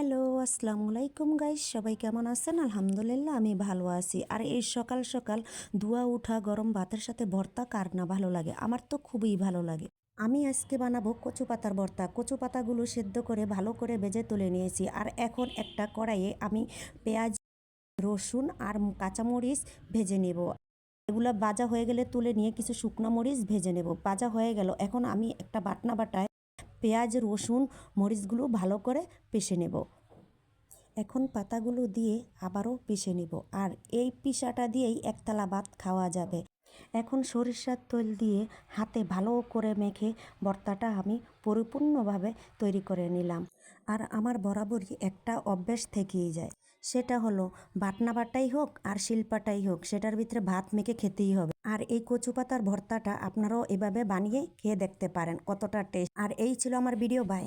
আসসালামু আলাইকুম গাইস সবাই কেমন আছেন? আলহামদুলিল্লাহ, আমি ভালো আছি। আর এই সকাল সকাল ধোয়া উঠা, গরম ভাতের সাথে ভর্তা কার না ভালো লাগে? আমার তো খুবই ভালো লাগে। আমি আজকে বানাবো কচু পাতার ভর্তা। কচু পাতাগুলো সেদ্ধ করে, ভালো করে ভেজে তুলে নিয়েছি। আর এখন একটা কড়াইয়ে আমি পেঁয়াজ, রসুন আর কাঁচামরিচ ভেজে নেব। এগুলো ভাজা হয়ে গেলে তুলে নিয়ে কিছু শুকনো মরিচ ভেজে নেব। ভাজা হয়ে গেল। এখন আমি একটা বাটনা বাটায় পেঁয়াজ, রসুন, মরিচগুলো ভালো করে পিষে নেব। এখন পাতাগুলো দিয়ে আবারও পিষে নেব। আর এই পিসাটা দিয়েই একতলা ভাত খাওয়া যাবে। এখন সরিষার তেল দিয়ে হাতে ভালো করে মেখে ভর্তাটা আমি পরিপূর্ণভাবে তৈরি করে নিলাম। আর আমার বরাবরই একটা অভ্যেস থেকেই যায়। সেটা হলো বাটনা বাটাই হোক আর শিল্পাটাই হোক, সেটার ভিতরে ভাত মেখে খেতেই হবে। আর এই কচু পাতার ভর্তাটা আপনারাও এভাবে বানিয়ে খেয়ে দেখতে পারেন কতটা টেস্ট। আর এই ছিল আমার ভিডিও বাই